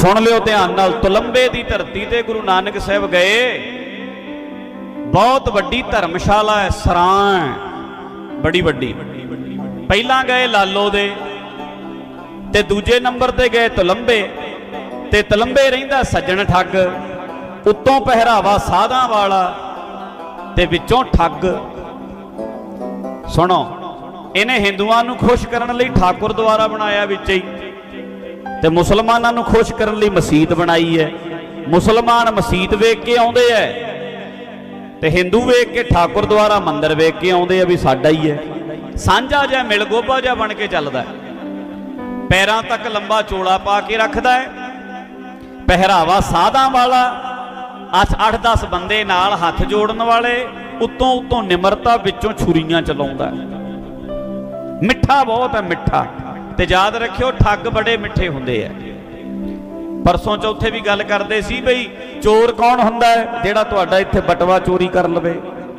ਸੁਣ ਲਿਓ ਧਿਆਨ ਨਾਲ, ਤੁਲੰਬੇ ਦੀ ਧਰਤੀ ਤੇ ਗੁਰੂ ਨਾਨਕ ਸਾਹਿਬ ਗਏ। ਬਹੁਤ ਵੱਡੀ ਧਰਮਸ਼ਾਲਾ ਹੈ ਸਰਾਂ ਬੜੀ ਵੱਡੀ। ਪਹਿਲਾਂ ਗਏ ਲਾਲੋ ਦੇ, ਤੇ ਦੂਜੇ ਨੰਬਰ ਤੇ ਗਏ ਤੁਲੰਬੇ। ਤੇ ਤਲੰਬੇ ਰਹਿੰਦਾ ਸੱਜਣ ਠੱਗ, ਉੱਤੋਂ ਪਹਿਰਾਵਾ ਸਾਧਾਂ ਵਾਲਾ, ਤੇ ਵਿੱਚੋਂ ਠੱਗ। ਸੁਣੋ, ਇਹਨੇ ਹਿੰਦੂਆਂ ਨੂੰ ਖੁਸ਼ ਕਰਨ ਲਈ ਠਾਕੁਰ ਦੁਆਰਾ ਬਣਾਇਆ ਵਿੱਚ ਹੀ। ਤੇ ਮੁਸਲਮਾਨਾਂ ਨੂੰ ਖੁਸ਼ ਕਰਨ ਲਈ ਮਸਜਿਦ ਬਣਾਈ ਹੈ। ਮੁਸਲਮਾਨ ਮਸਜਿਦ ਵੇਖ ਕੇ ਆਉਂਦੇ ਐ ਤੇ ਹਿੰਦੂ ਵੇਖ ਕੇ ਠਾਕੁਰ ਦੁਆਰਾ ਮੰਦਿਰ ਵੇਖ ਕੇ ਆਉਂਦੇ ਆ ਵੀ ਸਾਡਾ ਹੀ ਹੈ। ਸਾਂਝਾ ਜਿਹਾ ਮਿਲਗੋਬਾ ਜਿਹਾ ਬਣ ਕੇ ਚੱਲਦਾ ਪੈਰਾਂ ਤੱਕ ਲੰਬਾ ਚੋਲਾ ਪਾ ਕੇ ਰੱਖਦਾ ਹੈ। ਪਹਿਰਾਵਾ ਸਾਧਾਂ ਵਾਲਾ 8-10 ਬੰਦੇ ਨਾਲ ਹੱਥ ਜੋੜਨ ਵਾਲੇ ਉੱਤੋਂ ਉੱਤੋਂ ਨਿਮਰਤਾ ਵਿੱਚੋਂ ਛੁਰੀਆਂ ਚਲਾਉਂਦਾ ਮਿੱਠਾ ਬਹੁਤ ਹੈ, ਮਿੱਠਾ। ਤੇ ਯਾਦ ਰੱਖਿਓ, ਠੱਗ ਬੜੇ ਮਿੱਠੇ ਹੁੰਦੇ ਆ। ਪਰਸੋਂ ਚੌਥੇ ਵੀ ਗੱਲ ਕਰਦੇ ਸੀ ਬਈ, ਚੋਰ ਕੌਣ ਹੁੰਦਾ ਹੈ? ਜਿਹੜਾ ਤੁਹਾਡਾ ਇੱਥੇ ਬਟਵਾ ਚੋਰੀ ਕਰ ਲਵੇ,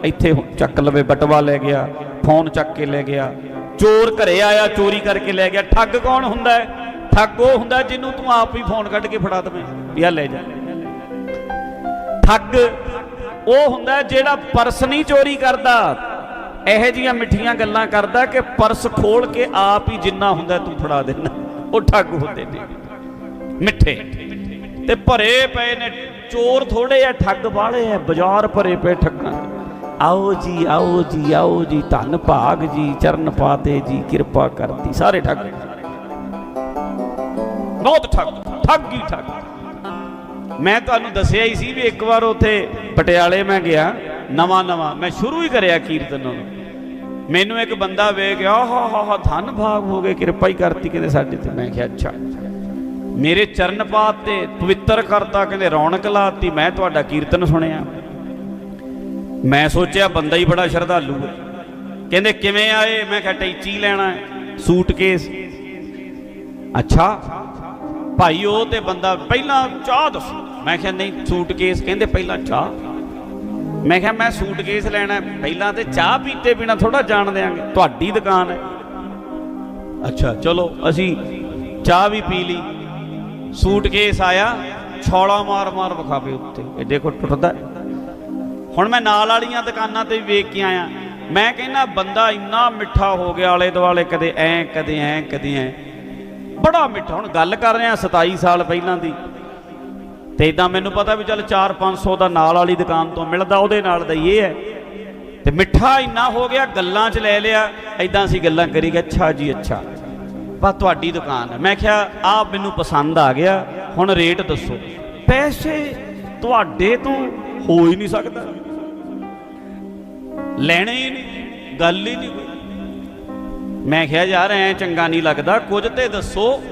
ਇੱਥੇ ਚੱਕ ਲਵੇ, ਬਟਵਾ ਲੈ ਗਿਆ, ਫੋਨ ਚੱਕ ਕੇ ਲੈ ਗਿਆ, ਚੋਰ ਘਰੇ ਆਇਆ, ਚੋਰੀ ਕਰਕੇ ਲੈ ਗਿਆ। ਠੱਗ ਕੌਣ ਹੁੰਦਾ ਹੈ? ਠੱਗ ਉਹ ਹੁੰਦਾ ਜਿਹਨੂੰ ਤੂੰ ਆਪ ਹੀ ਫੋਨ ਕੱਢ ਕੇ ਫੜਾ ਦਵੇਂ, ਵੀ ਆ ਲੈ ਜਾ। ਠੱਗ ਉਹ ਹੁੰਦਾ ਜਿਹੜਾ ਪਰਸ ਨਹੀਂ ਚੋਰੀ ਕਰਦਾ ਇਹੋ ਜੀਆਂ ਮਿੱਠੀਆਂ ਗੱਲਾਂ ਕਰਦਾ ਕਿ ਪਰਸ ਖੋਲ ਕੇ ਆਪ ਹੀ ਜਿੰਨਾ ਹੁੰਦਾ ਤੂੰ ਫੜਾ ਦੇਣਾ। ਉਹ ਠੱਗ ਹੁੰਦੇ ਨੇ। ਮਿੱਠੇ। ਤੇ ਭਰੇ ਪਏ ਨੇ। ਚੋਰ ਥੋੜੇ ਆ, ਠੱਗ ਵਾਲੇ ਆ, ਬਾਜ਼ਾਰ ਭਰੇ ਪਏ ਠੱਗਾਂ। ਆਓ ਜੀ ਆਓ ਜੀ ਆਓ ਜੀ, ਧੰਨ ਭਾਗ ਜੀ, ਚਰਨ ਪਾਤੇ ਜੀ, ਕਿਰਪਾ ਕਰਤੀ। ਸਾਰੇ ਠੱਗ। ਬਹੁਤ ਠੱਗ ਠੱਗ ਹੀ ਠੱਗ। ਮੈਂ ਤੁਹਾਨੂੰ ਦੱਸਿਆ ਹੀ ਸੀ ਵੀ ਇੱਕ ਵਾਰ ਉੱਥੇ ਪਟਿਆਲੇ ਮੈਂ ਗਿਆ। ਨਵਾਂ ਨਵਾਂ, ਮੈਂ ਸ਼ੁਰੂ ਹੀ ਕਰਿਆ ਕੀਰਤਨ ਨੂੰ ਮੈਨੂੰ ਇੱਕ ਬੰਦਾ ਵੇਖ ਗਿਆ ਹਾ ਹਾ ਹਾ ਧੰਨ ਭਾਗ ਹੋ ਗਏ, ਕਿਰਪਾ ਹੀ ਕਰਤੀ ਕਹਿੰਦੇ ਸਾਡੇ ਤੇ। ਮੈਂ ਕਿਹਾ, ਅੱਛਾ। ਮੇਰੇ ਚਰਨ ਪਾਤ ਤੇ ਪਵਿੱਤਰ ਕਰਤਾ, ਕਹਿੰਦੇ, ਰੌਣਕ ਲਾਤੀ, ਮੈਂ ਤੁਹਾਡਾ ਕੀਰਤਨ ਸੁਣਿਆ। ਮੈਂ ਸੋਚਿਆ, ਬੰਦਾ ਹੀ ਬੜਾ ਸ਼ਰਧਾਲੂ ਹੈ। ਕਹਿੰਦੇ, ਕਿਵੇਂ ਆਏ? ਮੈਂ ਕਿਹਾ, ਟੈਚੀ ਲੈਣਾ ਹੈ, ਸੂਟਕੇਸ। ਅੱਛਾ, ਭਾਈ, ਉਹ ਤੇ ਬੰਦਾ, ਪਹਿਲਾਂ ਚਾਹ ਦੱਸੋ। ਮੈਂ ਕਿਹਾ, ਨਹੀਂ, ਸੂਟਕੇਸ, ਕਹਿੰਦੇ, ਪਹਿਲਾਂ ਚਾਹ। ਮੈਂ ਕਿਹਾ, ਮੈਂ ਸੂਟਕੇਸ ਲੈਣਾ ਪਹਿਲਾਂ ਤੇ ਚਾਹ ਪੀਤੇ ਬਿਨਾ ਥੋੜਾ ਜਾਣ ਦਿਆਂਗੇ। ਤੁਹਾਡੀ ਦੁਕਾਨ ਹੈ। ਅੱਛਾ, ਚਲੋ, ਅਸੀਂ ਚਾਹ ਵੀ ਪੀ ਲਈ। ਸੂਟਕੇਸ ਆਇਆ, ਛੋਲਾ ਮਾਰ ਮਾਰ ਵਿਖਾਵੇ ਉੱਤੇ। ਇਹ ਦੇਖੋ, ਟੁੱਟਦਾ ਹੁਣ ਮੈਂ ਨਾਲ ਵਾਲੀਆਂ ਦੁਕਾਨਾਂ ਤੇ ਵੀ ਵੇਖ ਕੇ ਆਇਆ। ਮੈਂ ਕਹਿੰਦਾ, ਬੰਦਾ ਇੰਨਾ ਮਿੱਠਾ ਹੋ ਗਿਆ ਆਲੇ ਦੁਆਲੇ ਕਦੇ ਐ ਕਦੇ ਐ ਕਦੇ ਐ। ਬੜਾ ਮਿੱਠਾ। ਹੁਣ ਗੱਲ ਕਰ ਰਿਹਾ ਆ 27 ਸਾਲ ਪਹਿਲਾਂ ਦੀ। ਤੇ ਇਦਾਂ ਮੈਨੂੰ ਪਤਾ ਵੀ ਚੱਲ 4-500 ਦਾ ਨਾਲ ਵਾਲੀ ਦੁਕਾਨ ਤੋਂ ਮਿਲਦਾ, ਉਹਦੇ ਨਾਲ ਦਾ ਇਹ ਹੈ। ਤੇ ਮਿੱਠਾ ਇੰਨਾ ਹੋ ਗਿਆ, ਗੱਲਾਂ 'ਚ ਲੈ ਲਿਆ ਇਦਾਂ ਅਸੀਂ ਗੱਲਾਂ ਕਰੀ ਗਏ, ਅੱਛਾ ਜੀ, ਅੱਛਾ। ਬਸ ਤੁਹਾਡੀ ਦੁਕਾਨ ਹੈ। ਮੈਂ ਕਿਹਾ ਆ ਮੈਨੂੰ ਪਸੰਦ ਆ ਗਿਆ, ਹੁਣ ਰੇਟ ਦੱਸੋ। ਪੈਸੇ ਤੁਹਾਡੇ ਤੋਂ ਹੋ ਹੀ ਨਹੀਂ ਸਕਦਾ। ਲੈਣੇ ਹੀ ਨਹੀਂ, ਗੱਲ ਹੀ ਨਹੀਂ ਮੈਂ ਕਿਹਾ, ਯਾਰ, ਐ ਚੰਗਾ ਨਹੀਂ ਲੱਗਦਾ, ਕੁਝ ਤੇ ਦੱਸੋ।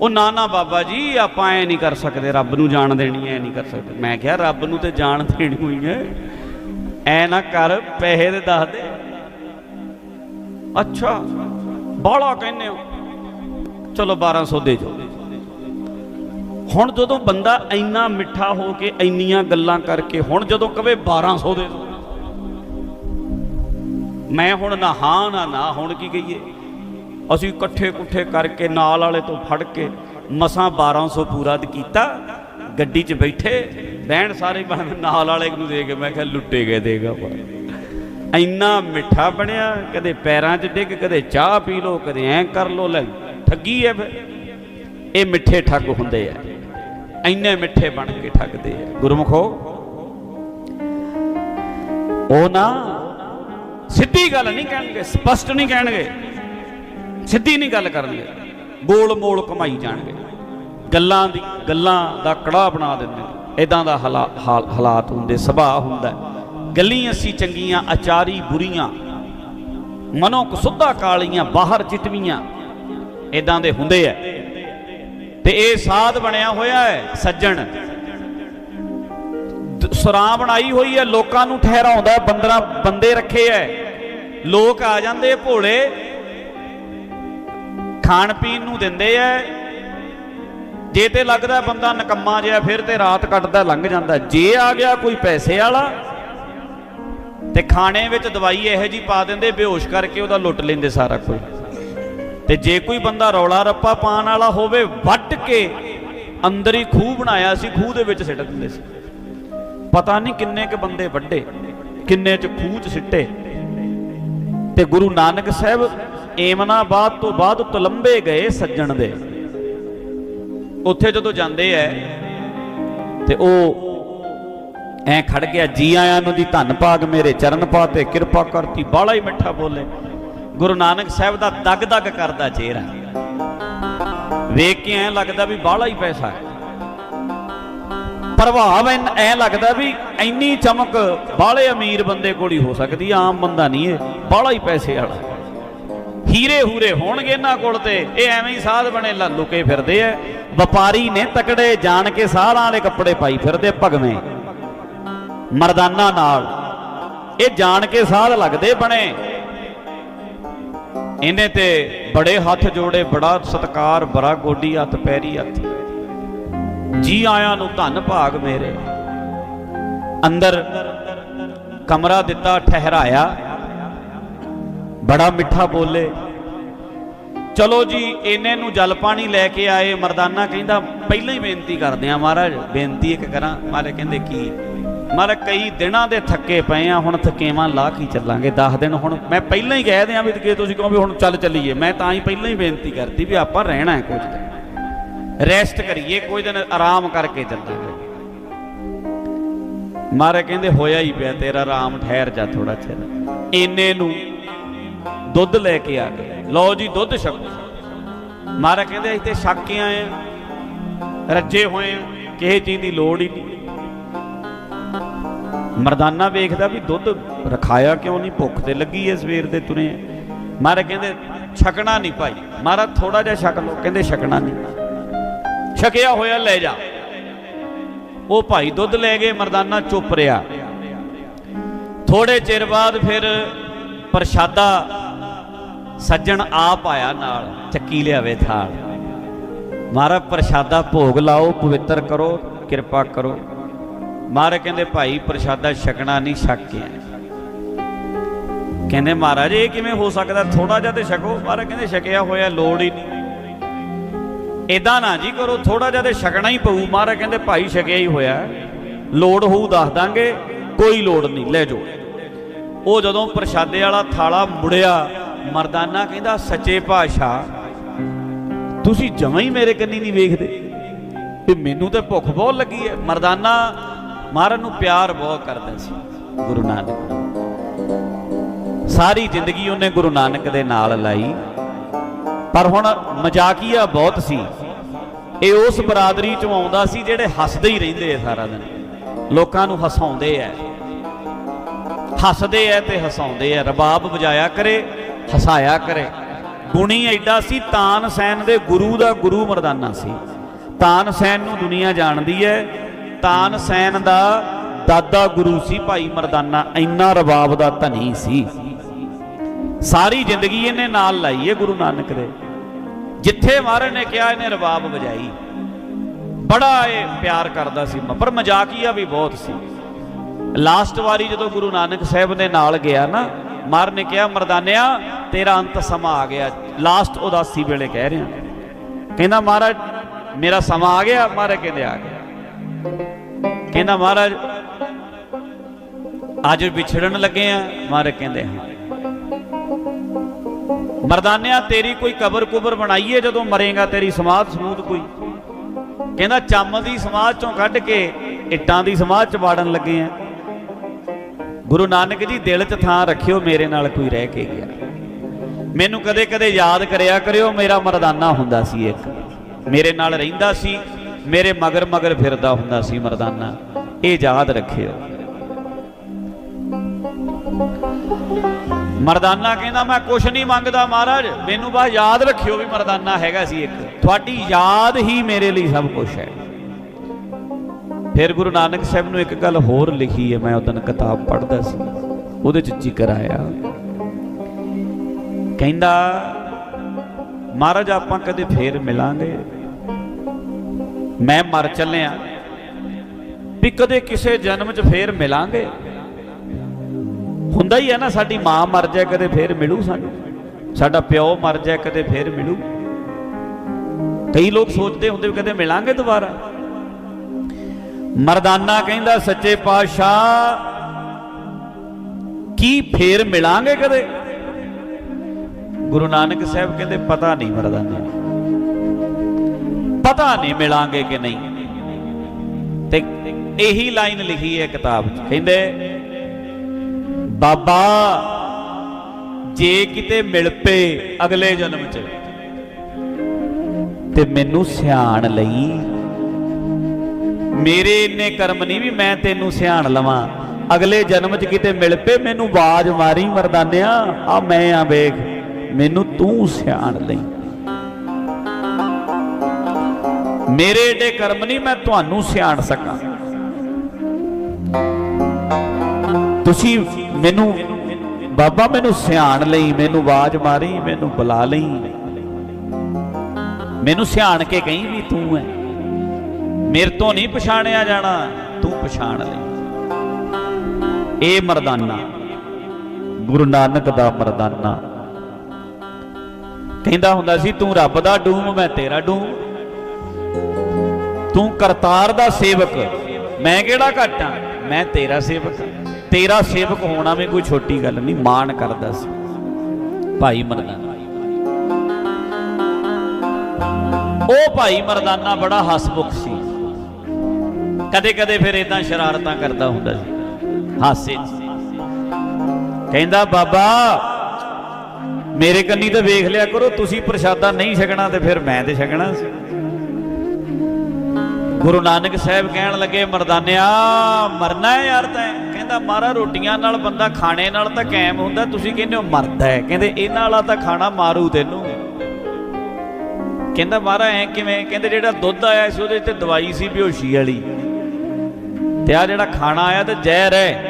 ਉਹ ਨਾ ਨਾ ਬਾਬਾ ਜੀ, ਆਪਾਂ ਐ ਨਹੀਂ ਕਰ ਸਕਦੇ, ਰੱਬ ਨੂੰ ਜਾਣ ਦੇਣੀ ਐ ਨਹੀਂ ਕਰ ਸਕਦੇ। ਮੈਂ ਕਿਹਾ, ਰੱਬ ਨੂੰ ਤੇ ਜਾਣ ਦੇਣੀ ਹੋਈ ਐ। ਐ ਨਾ ਕਰ, ਪੈਸੇ ਦੇ ਦੱਸ ਦੇ। ਅੱਛਾ, ਬਾਹਲਾ ਕਹਿੰਦੇ ਹੋ। ਚਲੋ 1200 ਦੇ ਜੋ ਹੁਣ ਜਦੋਂ ਬੰਦਾ ਇੰਨਾ ਮਿੱਠਾ ਹੋ ਕੇ ਇੰਨੀਆਂ ਗੱਲਾਂ ਕਰਕੇ, ਹੁਣ ਜਦੋਂ ਕਵੇ 1200 ਦੇ ਦਿਓ ਮੈਂ ਹੁਣ ਨਾ ਹਾਂ, ਨਾ ਨਾ, ਹੁਣ ਕੀ ਕਹੀਏ? ਅਸੀਂ ਇਕੱਠੇ ਕੁੱਠੇ ਕਰਕੇ ਨਾਲ ਵਾਲੇ ਤੋਂ ਫੜ ਕੇ ਮਸਾਂ 1200 ਪੂਰਾ ਕੀਤਾ, ਗੱਡੀ 'ਚ ਬੈਠੇ, ਬਹਿਣ ਸਾਰੇ ਬਣ ਨਾਲ ਵਾਲੇ ਨੂੰ ਦੇ ਕੇ, ਮੈਂ ਕਿਹਾ ਲੁੱਟੇ ਗਏ ਦੇਗਾ ਪਰ ਇੰਨਾ ਮਿੱਠਾ ਬਣਿਆ, ਕਦੇ ਪੈਰਾਂ 'ਚ ਡਿੱਗ, ਕਦੇ ਚਾਹ ਪੀ ਲੋ ਕਦੇ ਐਂ ਕਰ ਲੋ ਲੈ ਠੱਗੀ ਐ ਫਿਰ। ਇਹ ਮਿੱਠੇ ਠੱਗ ਹੁੰਦੇ ਆ ਇੰਨੇ ਮਿੱਠੇ ਬਣ ਕੇ ਠੱਗਦੇ ਆ ਗੁਰਮੁਖੋ, ਉਹ ਨਾ ਸਿੱਧੀ ਗੱਲ ਨਹੀਂ ਕਹਿਣਗੇ, ਸਪਸ਼ਟ ਨਹੀਂ ਕਹਿਣਗੇ। ਸਿੱਧੀ ਨਹੀਂ ਗੱਲ ਕਰਨਗੇ। ਗੋਲ ਮੋਲ ਕਮਾਈ ਜਾਣਗੇ। ਗੱਲਾਂ ਦੀ ਗੱਲਾਂ ਦਾ ਕੜਾ ਬਣਾ ਦਿੰਦੇ ਇਦਾਂ ਦਾ ਹਾਲਾ- ਹਾਲ- ਹਾਲਾਤ ਹੁੰਦੇ ਸੁਭਾਅ ਹੁੰਦਾ। ਹੈ। ਗੱਲੀਆਂ ਅਸੀਂ ਚੰਗੀਆਂ ਆਚਾਰੀ ਬੁਰੀਆਂ ਮਨੋਂ ਕਸੁੱਧਾ ਕਾਲੀਆਂ ਬਾਹਰ ਚਿਤਵੀਆਂ ਇਦਾਂ ਦੇ ਹੁੰਦੇ ਐ। ਤੇ ਇਹ ਸਾਧ ਬਣਿਆ ਹੋਇਆ ਹੈ ਸੱਜਣ। ਦ- ਸਰਾਂ ਬਣਾਈ ਹੋਈ ਹੈ ਲੋਕਾਂ ਨੂੰ ਠਹਿਰਾਉਂਦਾ ਹੈ, ਬੰਦਰਾਂ ਬੰਦੇ ਰੱਖੇ ਐ। ਲੋਕ ਆ ਜਾਂਦੇ ਭੋਲੇ ਖਾਣ ਪੀਣ ਨੂੰ ਦਿੰਦੇ ਐ। ਜੇ ਤੇ ਲੱਗਦਾ ਬੰਦਾ ਨਕੰਮਾ ਜਿਹਾ, ਫਿਰ ਤੇ ਰਾਤ ਕੱਟਦਾ, ਲੰਘ ਜਾਂਦਾ। ਜੇ ਆ ਗਿਆ ਕੋਈ ਪੈਸੇ ਵਾਲਾ, ਤੇ ਖਾਣੇ ਵਿੱਚ ਦਵਾਈ ਇਹੋ ਜੀ ਪਾ ਦਿੰਦੇ, ਬੇਹੋਸ਼ ਕਰਕੇ ਉਹਦਾ ਲੁੱਟ ਲੈਂਦੇ ਸਾਰਾ ਕੁਝ। ਤੇ ਜੇ ਕੋਈ ਬੰਦਾ ਰੌਲਾ ਰੱਪਾ ਪਾਣ ਵਾਲਾ ਹੋਵੇ, ਵੱਟ ਕੇ ਅੰਦਰ ਹੀ ਖੂਹ ਬਣਾਇਆ ਸੀ, ਖੂਹ ਦੇ ਵਿੱਚ ਸਿੱਟ ਦਿੰਦੇ ਸੀ। ਪਤਾ ਨਹੀਂ ਕਿੰਨੇ ਕ ਬੰਦੇ ਵੱਡੇ, ਕਿੰਨੇ ਚ ਖੂਹ ਚ ਸਿੱਟੇ। ਤੇ ਗੁਰੂ ਨਾਨਕ ਸਾਹਿਬ ਏਮਨਾਬਾਦ ਤੋਂ ਬਾਅਦ ਤਲੰਬੇ ਗਏ ਸੱਜਣ ਦੇ। ਉੱਥੇ ਜਦੋਂ ਜਾਂਦੇ ਐ, ਤੇ ਉਹ ਐ ਖੜ ਗਿਆ, ਜੀ ਆਇਆਂ ਨੂੰ ਦੀ ਧੰਨ ਭਾਗ ਮੇਰੇ, ਚਰਨ ਪਾ ਤੇ ਕਿਰਪਾ ਕਰਤੀ ਬਾਲਾ ਹੀ ਮਿੱਠਾ ਬੋਲੇ। ਗੁਰੂ ਨਾਨਕ ਸਾਹਿਬ ਦਾ ਦਗ ਦਗ ਕਰਦਾ ਚਿਹਰਾ। ਵੇਖ ਕੇ ਐ ਲੱਗਦਾ ਵੀ ਬਾਲਾ ਹੀ ਪੈਸਾ ਹੈ। ਪ੍ਰਭਾਵ ਐਨ- ਐ ਲੱਗਦਾ ਵੀ ਇੰਨੀ ਚਮਕ ਬਾਲੇ ਅਮੀਰ ਬੰਦੇ ਕੋਲ ਹੀ ਹੋ ਸਕਦੀ, ਆਮ ਬੰਦਾ ਨਹੀਂ ਇਹ ਬਾਲਾ ਹੀ ਪੈਸੇ ਵਾਲਾ। ਹੀਰੇ ਹੂਰੇ ਹੋਣਗੇ ਇਹਨਾਂ ਕੋਲ ਤੇ, ਇਹ ਐਵੇਂ ਹੀ ਸਾਧ ਬਣੇ ਲੁਕੇ ਫਿਰਦੇ ਐ। ਵਪਾਰੀ ਨੇ ਤਕੜੇ ਜਾਣ ਕੇ ਸਾਰਾਂ ਵਾਲੇ ਕੱਪੜੇ ਪਾਈ ਫਿਰਦੇ ਭਗਵੇਂ। ਮਰਦਾਨਾ ਨਾਲ, ਇਹ ਜਾਣ ਕੇ ਸਾਧ ਲੱਗਦੇ ਬਣੇ। ਇਹਨੇ ਤੇ ਬੜੇ ਹੱਥ ਜੋੜੇ, ਬੜਾ ਸਤਕਾਰ, ਬੜਾ ਗੋਡੀ ਹੱਥ, ਪੈਰੀ ਹੱਥ। ਜੀ ਆਇਆਂ ਨੂੰ ਧੰਨ ਭਾਗ ਮੇਰੇ। ਅੰਦਰ ਕਮਰਾ ਦਿੱਤਾ, ਠਹਿਰਾਇਆ। ਬੜਾ ਮਿੱਠਾ ਬੋਲੇ। ਚਲੋ ਜੀ ਇਹਨੇ ਨੂੰ ਜਲ ਪਾਣੀ ਲੈ ਕੇ ਆਏ, ਮਰਦਾਨਾ ਕਹਿੰਦਾ, ਪਹਿਲਾਂ ਹੀ ਬੇਨਤੀ ਕਰਦੇ ਆ ਮਹਾਰਾਜ, ਬੇਨਤੀ ਇੱਕ ਕਰਾਂ ਮਹਾਰਾਜ ਕਹਿੰਦੇ ਕੀ? ਮਹਾਰਾਜ ਕਈ ਦਿਨਾਂ ਦੇ ਥੱਕੇ ਪਏ ਆ, ਹੁਣ ਥਕੇਵਾਂ ਲਾ ਕੇ ਚੱਲਾਂਗੇ 10 ਦਿਨ ਹੁਣ ਮੈਂ ਪਹਿਲਾਂ ਹੀ ਕਹਿ ਦਿਆਂ ਵੀ ਕਿ ਤੁਸੀਂ ਕਹੋ ਵੀ ਹੁਣ ਚੱਲ ਚੱਲੀਏ, ਮੈਂ ਤਾਂ ਹੀ ਪਹਿਲਾਂ ਹੀ ਬੇਨਤੀ ਕਰਤੀ ਵੀ ਆਪਾਂ ਰਹਿਣਾ ਹੈ ਕੁਝ ਦਿਨ। ਰੈਸਟ ਕਰੀਏ ਕੁਝ ਦਿਨ ਆਰਾਮ ਕਰਕੇ ਚੱਲਾਂਗੇ। ਮਹਾਰਾਜ ਕਹਿੰਦੇ, ਹੋਇਆ ਹੀ ਪਿਆ ਤੇਰਾ ਆਰਾਮ, ਠਹਿਰ ਜਾ ਥੋੜਾ ਚਿਰ। ਇੰਨੇ ਨੂੰ ਦੁੱਧ ਲੈ ਕੇ ਆ ਗਏ। ਲਓ ਜੀ, ਦੁੱਧ ਛਕੋ। ਮਹਾਰਾਜ ਕਹਿੰਦੇ, ਅਸੀਂ ਤੇ ਛੱਕ ਕੇ ਆਏ ਆ ਰੱਜੇ ਹੋਏ ਆ ਕਿਸੇ ਚੀਜ਼ ਦੀ ਲੋੜ ਹੀ ਨਹੀਂ। ਮਰਦਾਨਾ ਵੇਖਦਾ ਵੀ ਦੁੱਧ ਰਖਾਇਆ ਕਿਉਂ ਨਹੀਂ? ਭੁੱਖ ਤੇ ਲੱਗੀ ਐ ਸਵੇਰ ਦੇ ਤੁਰੇ। ਮਹਾਰਾਜ ਕਹਿੰਦੇ, ਛਕਣਾ ਨਹੀਂ ਭਾਈ। ਮਹਾਰਾਜ ਥੋੜਾ ਜਿਹਾ ਛਕ ਲਓ, ਕਹਿੰਦੇ ਛਕਣਾ ਨਹੀਂ। ਛਕਿਆ ਹੋਇਆ ਲੈ ਜਾ। ਉਹ ਭਾਈ ਦੁੱਧ ਲੈ ਗਏ, ਮਰਦਾਨਾ ਚੁੱਪ ਰਿਹਾ। ਥੋੜੇ ਚਿਰ ਬਾਅਦ ਫਿਰ ਪ੍ਰਸ਼ਾਦਾ ਸੱਜਣ ਆਪ ਆਇਆ ਨਾਲ, ਚੱਕੀ ਲਿਆਵੇ ਥਾਲ। ਮਹਾਰਾਜ, ਪ੍ਰਸ਼ਾਦਾ ਭੋਗ ਲਾਓ, ਪਵਿੱਤਰ ਕਰੋ, ਕਿਰਪਾ ਕਰੋ। ਮਹਾਰਾਜ ਕਹਿੰਦੇ, ਭਾਈ, ਪ੍ਰਸ਼ਾਦਾ ਛਕਣਾ ਨਹੀਂ, ਛਕ ਕੇ ਕਹਿੰਦੇ, ਮਹਾਰਾਜ, ਇਹ ਕਿਵੇਂ ਹੋ ਸਕਦਾ? ਥੋੜਾ ਜਿਹਾ ਤੇ ਛਕੋ। ਮਹਾਰਾਜ ਕਹਿੰਦੇ, ਛਕਿਆ ਹੋਇਆ ਲੋੜ ਹੀ ਨਹੀਂ। ਇਦਾਂ ਨਾ ਜੀ ਕਰੋ ਥੋੜਾ ਜਿਹਾ ਤੇ ਛਕਣਾ ਹੀ ਪਊ। ਮਹਾਰਾਜ ਕਹਿੰਦੇ, ਭਾਈ, ਛਕਿਆ ਹੀ ਹੋਇਆ। ਲੋੜ ਹੋਊ ਦੱਸ ਦਾਂਗੇ, ਕੋਈ ਲੋੜ ਨਹੀਂ, ਲੈ ਜਾਓ। ਉਹ ਜਦੋਂ ਪ੍ਰਸ਼ਾਦੇ ਵਾਲਾ ਥਾਲਾ ਮੁੜਿਆ ਮਰਦਾਨਾ ਕਹਿੰਦਾ, ਸੱਚੇ ਪਾਤਸ਼ਾਹ, ਤੁਸੀਂ ਜਮਾਂ ਹੀ ਮੇਰੇ ਕੰਨੀ ਨਹੀਂ ਵੇਖਦੇ। ਵੀ ਮੈਨੂੰ ਤੇ ਭੁੱਖ ਬਹੁਤ ਲੱਗੀ ਹੈ। ਮਰਦਾਨਾ ਮਹਾਰਾਜ ਨੂੰ ਪਿਆਰ ਬਹੁਤ ਕਰਦਾ ਸੀ ਗੁਰੂ ਨਾਨਕ ਸਾਰੀ ਜ਼ਿੰਦਗੀ ਉਹਨੇ ਗੁਰੂ ਨਾਨਕ ਦੇ ਨਾਲ ਲਾਈ। ਪਰ ਹੁਣ ਮਜ਼ਾਕੀਆ ਬਹੁਤ ਸੀ। ਇਹ ਉਸ ਬਰਾਦਰੀ ਚੋਂ ਆਉਂਦਾ ਸੀ ਜਿਹੜੇ ਹੱਸਦੇ ਹੀ ਰਹਿੰਦੇ ਆ ਸਾਰਾ ਦਿਨ। ਲੋਕਾਂ ਨੂੰ ਹਸਾਉਂਦੇ ਐ ਹੱਸਦੇ ਐ ਤੇ ਹਸਾਉਂਦੇ ਐ ਰਬਾਬ ਵਜਾਇਆ ਕਰੇ। ਹਸਾਇਆ ਕਰੇ। ਗੁਣੀ ਐਡਾ ਸੀ, ਤਾਨ ਸੈਨ ਦੇ ਗੁਰੂ ਦਾ ਗੁਰੂ ਮਰਦਾਨਾ ਸੀ। ਤਾਨ ਸੈਨ ਨੂੰ ਦੁਨੀਆ ਜਾਣਦੀ ਹੈ ਤਾਨ ਸੈਨ ਦਾ ਦਾਦਾ ਗੁਰੂ ਸੀ ਭਾਈ ਮਰਦਾਨਾ। ਇੰਨਾ ਰਬਾਬ ਦਾ ਧਨੀ ਸੀ। ਸਾਰੀ ਜ਼ਿੰਦਗੀ ਇਹਨੇ ਨਾਲ ਲਾਈ ਹੈ ਗੁਰੂ ਨਾਨਕ ਦੇ। ਜਿੱਥੇ ਮਹਾਰਾਜ ਨੇ ਕਿਹਾ ਇਹਨੇ ਰਬਾਬ ਵਜਾਈ। ਬੜਾ ਇਹ ਪਿਆਰ ਕਰਦਾ ਸੀ ਪਰ ਮਜ਼ਾਕੀਆ ਵੀ ਬਹੁਤ ਸੀ। ਲਾਸਟ ਵਾਰੀ ਜਦੋਂ ਗੁਰੂ ਨਾਨਕ ਸਾਹਿਬ ਦੇ ਨਾਲ ਗਿਆ ਨਾ ਮਹਾਰਾਜ ਨੇ ਕਿਹਾ, ਮਰਦਾਨਿਆ, ਤੇਰਾ ਅੰਤ ਸਮਾਂ ਆ ਗਿਆ। ਲਾਸਟ ਉਦਾਸੀ ਵੇਲੇ ਕਹਿ ਰਿਹਾ। ਕਹਿੰਦਾ, ਮਹਾਰਾਜ, ਮੇਰਾ ਸਮਾਂ ਆ ਗਿਆ, ਮਹਾਰਾਜ ਕਹਿੰਦੇ ਆ ਗਿਆ। ਕਹਿੰਦਾ, ਮਹਾਰਾਜ, ਅੱਜ ਵਿਛੜਨ ਲੱਗੇ ਆ, ਮਹਾਰਾਜ ਕਹਿੰਦੇ ਹਾਂ ਮਰਦਾਨਿਆ, ਤੇਰੀ ਕੋਈ ਕਬਰ ਕੁਬਰ ਬਣਾਈਏ ਜਦੋਂ ਮਰੇਗਾ ਤੇਰੀ ਸਮਾਧ ਸਮੂਦ ਕੋਈ। ਕਹਿੰਦਾ, ਚੰਮ ਦੀ ਸਮਾਧ ਚੋਂ ਕੱਢ ਕੇ ਇੱਟਾਂ ਦੀ ਸਮਾਧ ਚ ਵਾੜਨ ਲੱਗੇ ਆ। ਗੁਰੂ ਨਾਨਕ ਜੀ, ਦਿਲ 'ਚ ਥਾਂ ਰੱਖਿਓ, ਮੇਰੇ ਨਾਲ ਕੋਈ ਰਹਿ ਕੇ ਗਿਆ। ਮੈਨੂੰ ਕਦੇ ਕਦੇ ਯਾਦ ਕਰਿਆ ਕਰਿਓ, ਮੇਰਾ ਮਰਦਾਨਾ ਹੁੰਦਾ ਸੀ ਇੱਕ। ਮੇਰੇ ਨਾਲ ਰਹਿੰਦਾ ਸੀ, ਮੇਰੇ ਮਗਰ ਮਗਰ ਫਿਰਦਾ ਹੁੰਦਾ ਸੀ ਮਰਦਾਨਾ। ਇਹ ਯਾਦ ਰੱਖਿਓ। ਮਰਦਾਨਾ ਕਹਿੰਦਾ, ਮੈਂ ਕੁਛ ਨਹੀਂ ਮੰਗਦਾ ਮਹਾਰਾਜ, ਮੈਨੂੰ ਬਸ ਯਾਦ ਰੱਖਿਓ ਵੀ ਮਰਦਾਨਾ ਹੈਗਾ ਸੀ ਇੱਕ। ਤੁਹਾਡੀ ਯਾਦ ਹੀ ਮੇਰੇ ਲਈ ਸਭ ਕੁਝ ਹੈ। ਫਿਰ ਗੁਰੂ ਨਾਨਕ ਸਾਹਿਬ ਨੂੰ ਇੱਕ ਗੱਲ ਹੋਰ ਲਿਖੀ ਹੈ, ਮੈਂ ਉਦੋਂ ਕਿਤਾਬ ਪੜ੍ਹਦਾ ਸੀ, ਉਹਦੇ ਚ ਜ਼ਿਕਰ ਆਇਆ। ਕਹਿੰਦਾ, ਮਹਾਰਾਜ, ਆਪਾਂ ਕਦੇ ਫੇਰ ਮਿਲਾਂਗੇ? ਮੈਂ ਮਰ ਚੱਲਿਆ। ਵੀ ਕਦੇ ਕਿਸੇ ਜਨਮ 'ਚ ਫੇਰ ਮਿਲਾਂਗੇ? ਹੁੰਦਾ ਹੀ ਹੈ ਨਾ, ਸਾਡੀ ਮਾਂ ਮਰ ਜਾਏ, ਕਦੇ ਫੇਰ ਮਿਲੂ ਸਾਨੂੰ। ਸਾਡਾ ਪਿਓ ਮਰ ਜਾਏ, ਕਦੇ ਫੇਰ ਮਿਲੂ। ਕਈ ਲੋਕ ਸੋਚਦੇ ਹੁੰਦੇ ਵੀ ਕਦੇ ਮਿਲਾਂਗੇ ਦੁਬਾਰਾ। ਮਰਦਾਨਾ ਕਹਿੰਦਾ, ਸੱਚੇ ਪਾਤਸ਼ਾਹ, ਕੀ ਫੇਰ ਮਿਲਾਂਗੇ ਕਦੇ? ਗੁਰੂ ਨਾਨਕ ਸਾਹਿਬ ਕਹਿੰਦੇ, ਪਤਾ ਨਹੀਂ ਮਰਦਾਨੇ ਪਤਾ ਨਹੀਂ ਮਿਲਾਂਗੇ ਕਿ ਨਹੀਂ। ਤੇ ਇਹੀ ਲਾਈਨ ਲਿਖੀ ਹੈ ਕਿਤਾਬ 'ਚ। ਕਹਿੰਦੇ, ਬਾਬਾ, ਜੇ ਕਿਤੇ ਮਿਲ ਪਏ ਅਗਲੇ ਜਨਮ 'ਚ, ਤੇ ਮੈਨੂੰ ਸਿਆਣ ਲਈ ਮੇਰੇ ਇੰਨੇ ਕਰਮ ਨਹੀਂ ਵੀ ਮੈਂ ਤੈਨੂੰ ਸਿਆਣ ਲਵਾਂ। ਅਗਲੇ ਜਨਮ 'ਚ ਕਿਤੇ ਮਿਲ ਪਏ, ਮੈਨੂੰ ਬਾਜ ਮਾਰੀ ਮਰਦਾਨਿਆ, ਆ ਮੈਂ ਆ ਵੇਖ, ਮੈਨੂੰ ਤੂੰ ਸਿਆਣ ਲਈ। ਮੇਰੇ ਏਡੇ ਕਰਮ ਨਹੀਂ ਮੈਂ ਤੁਹਾਨੂੰ ਸਿਆਣ ਸਕਾਂ। ਤੁਸੀਂ ਮੈਨੂੰ, ਬਾਬਾ ਮੈਨੂੰ ਸਿਆਣ ਲਈ, ਮੈਨੂੰ ਆਵਾਜ਼ ਮਾਰੀ, ਮੈਨੂੰ ਬੁਲਾ ਲਈ। ਮੈਨੂੰ ਸਿਆਣ ਕੇ ਕਹੀਂ ਵੀ ਤੂੰ ਹੈ ਮੇਰੇ ਤੋਂ ਨਹੀਂ ਪਛਾਣਿਆ ਜਾਣਾ, ਤੂੰ ਪਛਾਣ ਲੈ। ਇਹ ਮਰਦਾਨਾ, ਗੁਰੂ ਨਾਨਕ ਦਾ ਮਰਦਾਨਾ। ਕਹਿੰਦਾ ਹੁੰਦਾ ਸੀ, ਤੂੰ ਰੱਬ ਦਾ ਡੂਮ, ਮੈਂ ਤੇਰਾ ਡੂਮ। ਤੂੰ ਕਰਤਾਰ ਦਾ ਸੇਵਕ। ਮੈਂ ਕਿਹੜਾ ਘੱਟ ਆ? ਮੈਂ ਤੇਰਾ ਸੇਵਕ ਤੇਰਾ ਸੇਵਕ ਹੋਣਾ ਵੀ ਕੋਈ ਛੋਟੀ ਗੱਲ ਨਹੀਂ, ਮਾਣ ਕਰਦਾ ਸੀ। ਭਾਈ ਮਰਦਾਨਾ। ਉਹ ਭਾਈ ਮਰਦਾਨਾ ਬੜਾ ਹਸਮੁਖ ਸੀ। ਕਦੇ ਕਦੇ ਫਿਰ ਇਦਾਂ ਸ਼ਰਾਰਤਾਂ ਕਰਦਾ ਹੁੰਦਾ ਸੀ। ਹਾਸੇ ਕਹਿੰਦਾ, ਬਾਬਾ, ਮੇਰੇ ਕੰਨੀ ਤਾਂ ਵੇਖ ਲਿਆ ਕਰੋ, ਤੁਸੀਂ ਪ੍ਰਸ਼ਾਦਾ ਨਹੀਂ ਛਕਣਾ ਤੇ ਫਿਰ ਮੈਂ ਤੇ ਛਕਣਾ ਸੀ। ਗੁਰੂ ਨਾਨਕ ਸਾਹਿਬ ਕਹਿਣ ਲੱਗੇ, ਮਰਦਾਨਿਆ, ਮਰਨਾ ਹੈ ਯਾਰ ਤੈਂ। ਕਹਿੰਦਾ, ਮਾਰਾ ਰੋਟੀਆਂ ਨਾਲ ਬੰਦਾ ਖਾਣੇ ਨਾਲ ਤਾਂ ਕਾਇਮ ਹੁੰਦਾ, ਤੁਸੀਂ ਕਹਿੰਦੇ ਹੋ ਮਰਦਾ ਹੈ। ਕਹਿੰਦੇ, ਇਹਨਾਂ ਵਾਲਾ ਤਾਂ ਖਾਣਾ ਮਾਰੂ ਤੈਨੂੰ। ਕਹਿੰਦਾ, ਮਾਰਾ ਐ ਕਿਵੇਂ? ਕਹਿੰਦੇ, ਜਿਹੜਾ ਦੁੱਧ ਆਇਆ ਸੀ ਉਹਦੇ ਤੇ ਦਵਾਈ ਸੀ, ਬੇਹੋਸ਼ੀ ਵਾਲੀ। ਤੇ ਆ ਜਿਹੜਾ ਖਾਣਾ ਆਇਆ ਤੇ ਜ਼ਹਿਰ ਹੈ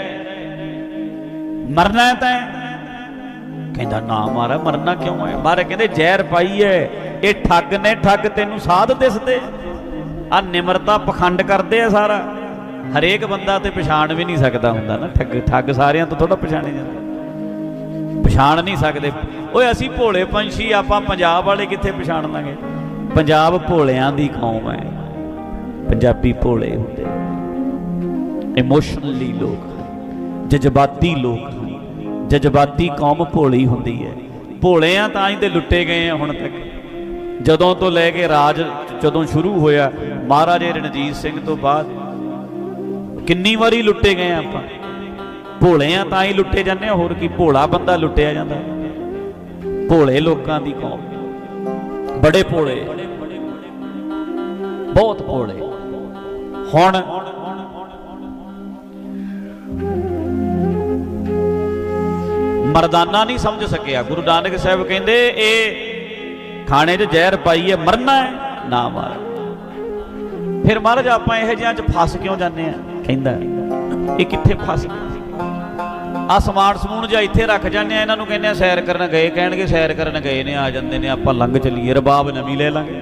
ਮਰਨਾ ਹੈ ਕਹਿੰਦਾ, ਨਾ ਮਾਰਾ, ਮਰਨਾ ਕਿਉਂ ਹੈ? ਮਾਰੇ ਕਹਿੰਦੇ, ਜ਼ਹਿਰ ਪਾਈ ਹੈ। ਇਹ ਠੱਗ ਨੇ, ਠੱਗ ਤੈਨੂੰ ਸਾਧ ਦਿਸਦੇ। ਆ ਨਿਮਰਤਾ ਪਖੰਡ ਕਰਦੇ ਆ ਸਾਰਾ। ਹਰੇਕ ਬੰਦਾ ਤੇ ਪਛਾਣ ਵੀ ਨਹੀਂ ਸਕਦਾ ਹੁੰਦਾ ਨਾ। ਠੱਗ ਠੱਗ ਸਾਰਿਆਂ ਤੋਂ ਥੋੜਾ ਪਛਾਣੇ ਜਾਂਦੇ। ਪਛਾਣ ਨਹੀਂ ਸਕਦੇ। ਓਏ, ਅਸੀਂ ਭੋਲੇ ਪੰਛੀ, ਆਪਾਂ ਪੰਜਾਬ ਵਾਲੇ ਕਿੱਥੇ ਪਛਾਣ ਲਾਂਗੇ? ਪੰਜਾਬ ਭੋਲਿਆਂ ਦੀ ਕੌਮ ਹੈ। ਪੰਜਾਬੀ ਭੋਲੇ ਹੁੰਦੇ ਇਮੋਸ਼ਨਲੀ ਲੋਕ ਜਜ਼ਬਾਤੀ ਲੋਕ ਜਜ਼ਬਾਤੀ ਕੌਮ ਭੋਲੀ ਹੁੰਦੀ ਹੈ। ਭੋਲਿਆਂ ਤਾਂ ਹੀ ਤੇ ਲੁੱਟੇ ਗਏ ਆ ਹੁਣ ਤੱਕ। ਜਦੋਂ ਤੋਂ ਲੈ ਕੇ ਰਾਜ ਜਦੋਂ ਸ਼ੁਰੂ ਹੋਇਆ, ਮਹਾਰਾਜੇ ਰਣਜੀਤ ਸਿੰਘ ਤੋਂ ਬਾਅਦ, ਕਿੰਨੀ ਵਾਰੀ ਲੁੱਟੇ ਗਏ ਆ ਆਪਾਂ। ਭੋਲੇ ਆ ਤਾਂ ਹੀ ਲੁੱਟੇ ਜਾਂਦੇ ਆ, ਹੋਰ ਕੀ, ਭੋਲਾ ਬੰਦਾ ਲੁੱਟਿਆ ਜਾਂਦਾ। ਭੋਲੇ ਲੋਕਾਂ ਦੀ ਕੌਮ। ਬੜੇ ਭੋਲੇ। ਬਹੁਤ ਭੋਲੇ। ਹੁਣ ਮਰਦਾਨਾ ਨਹੀਂ ਸਮਝ ਸਕਿਆ। ਗੁਰੂ ਨਾਨਕ ਸਾਹਿਬ ਕਹਿੰਦੇ, ਇਹ ਖਾਣੇ 'ਚ ਜ਼ਹਿਰ ਪਾਈ ਹੈ, ਮਰਨਾ ਹੈ, ਨਾ ਮਾਰ। ਫਿਰ ਮਹਾਰਾਜ, ਆਪਾਂ ਇਹੋ ਜਿਹਾਂ 'ਚ ਫਸ ਕਿਉਂ ਜਾਂਦੇ ਆ ਕਹਿੰਦਾ, ਇਹ ਕਿੱਥੇ ਫਸ ਗਏ ਆ ਸਮਾਨ ਸਮੂਨ ਜਾਂ ਇੱਥੇ ਰੱਖ ਜਾਂਦੇ ਆ ਇਹਨਾਂ ਨੂੰ ਕਹਿੰਦੇ ਆ ਸੈਰ ਕਰਨ ਗਏ, ਕਹਿਣਗੇ ਸੈਰ ਕਰਨ ਗਏ ਨੇ, ਆ ਜਾਂਦੇ ਨੇ, ਆਪਾਂ ਲੰਘ ਚਲੀਏ, ਰਬਾਬ ਨਵੀਂ ਲੈ ਲਾਂਗੇ।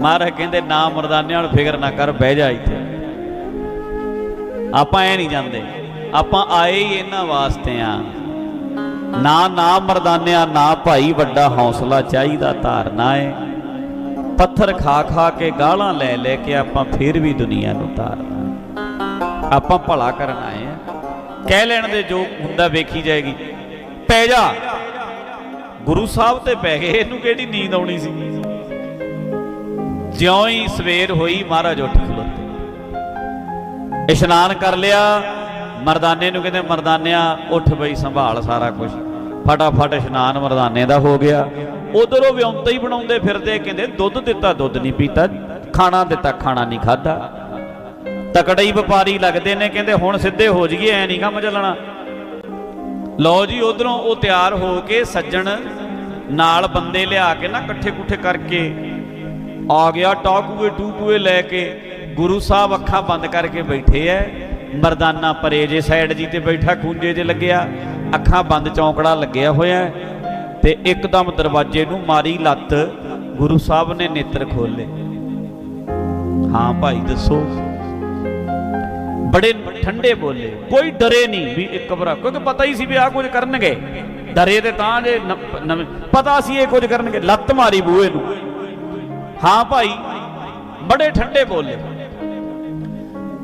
ਮਹਾਰਾਜ ਕਹਿੰਦੇ, ਨਾ ਮਰਦਾਨਿਆਂ ਨੂੰ ਫਿਕਰ ਨਾ ਕਰ, ਬਹਿ ਜਾ ਇੱਥੇ। ਆਪਾਂ ਐ ਨਹੀਂ ਜਾਂਦੇ। ਆਪਾਂ ਆਏ ਹੀ ਇਹਨਾਂ ਵਾਸਤੇ ਆ। ਨਾ ਨਾ ਮਰਦਾਨਿਆ, ਨਾ ਭਾਈ ਵੱਡਾ ਹੌਸਲਾ ਚਾਹੀਦਾ ਧਾਰਨਾ ਏ। ਪੱਥਰ ਖਾ ਖਾ ਕੇ ਗਾਲਾਂ ਲੈ ਲੈ ਕੇ ਆਪਾਂ ਫੇਰ ਵੀ ਦੁਨੀਆ ਨੂੰ ਧਾਰਨਾ। ਆਪਾਂ ਭਲਾ ਕਰਨ ਆਏ ਆ। ਕਹਿ ਲੈਣ ਦੇ ਜੋ ਹੁੰਦਾ ਵੇਖੀ ਜਾਏਗੀ। ਪੈ ਜਾ। ਗੁਰੂ ਸਾਹਿਬ ਤੇ ਪੈ ਗਏ। ਇਹਨੂੰ ਕਿਹੜੀ ਨੀਂਦ ਆਉਣੀ ਸੀ? ਜਿਉਂ ਹੀ ਸਵੇਰ ਹੋਈ, ਮਹਾਰਾਜ ਉੱਠ ਖਲੋਤੇ। ਇਸ਼ਨਾਨ ਕਰ ਲਿਆ। ਮਰਦਾਨੇ ਨੂੰ ਕਹਿੰਦੇ ਮਰਦਾਨਿਆ ਉੱਠ ਬਈ ਸੰਭਾਲ ਸਾਰਾ ਕੁਝ ਫਟਾਫਟ ਇਸ਼ਨਾਨ ਮਰਦਾਨੇ ਦਾ ਹੋ ਗਿਆ। ਉਧਰੋਂ ਵਿਉਂਤਾ ਹੀ ਬਣਾਉਂਦੇ ਫਿਰਦੇ, ਕਹਿੰਦੇ ਦੁੱਧ ਦਿੱਤਾ, ਦੁੱਧ ਨਹੀਂ ਪੀਤਾ, ਖਾਣਾ ਦਿੱਤਾ, ਖਾਣਾ ਨਹੀਂ ਖਾਦਾ ਤਕੜੇ ਹੀ ਵਪਾਰੀ ਲੱਗਦੇ ਨੇ, ਕਹਿੰਦੇ ਹੁਣ ਸਿੱਧੇ ਹੋ ਜਾਈਏ, ਐ ਨਹੀਂ ਕੰਮ ਚੱਲਣਾ। ਲਓ ਜੀ, ਉਧਰੋਂ ਉਹ ਤਿਆਰ ਹੋ ਕੇ ਸੱਜਣ ਨਾਲ ਬੰਦੇ ਲਿਆ ਕੇ ਨਾ ਇਕੱਠੇ ਕੁੱਠੇ ਕਰਕੇ ਆ ਗਿਆ, ਟਾਕੂਏ, ਟੂਕੂਏ ਲੈ ਕੇ। ਗੁਰੂ ਸਾਹਿਬ ਅੱਖਾਂ ਬੰਦ ਕਰਕੇ ਬੈਠੇ ਐ। ਮਰਦਾਨਾ ਪਰੇ ਜੇ ਸਾਈਡ ਜੀ ਤੇ ਬੈਠਾ, ਖੂੰਜੇ ਜੇ ਲੱਗਿਆ, ਅੱਖਾਂ ਬੰਦ, ਚੌਂਕੜਾ ਲੱਗਿਆ ਹੋਇਆ ਤੇ ਇੱਕਦਮ ਦਰਵਾਜ਼ੇ ਨੂੰ ਮਾਰੀ ਲੱਤ ਗੁਰੂ ਸਾਹਿਬ ਨੇ ਨੇਤਰ ਖੋਲੇ ਹਾਂ ਭਾਈ, ਦੱਸੋ। ਬੜੇ ਠੰਡੇ ਬੋਲੇ। ਕੋਈ ਡਰੇ ਨਹੀਂ ਵੀ ਇੱਕ ਘਬਰਾ ਕਿਉਂਕਿ ਪਤਾ ਹੀ ਸੀ ਵੀ ਆਹ ਕੁਝ ਕਰਨਗੇ। ਡਰੇ ਤੇ ਤਾਂ ਜੇ ਪਤਾ ਸੀ ਇਹ ਕੁਝ ਕਰਨਗੇ। ਲੱਤ ਮਾਰੀ ਬੂਏ ਨੂੰ। ਹਾਂ ਭਾਈ, ਬੜੇ ਠੰਡੇ ਬੋਲੇ।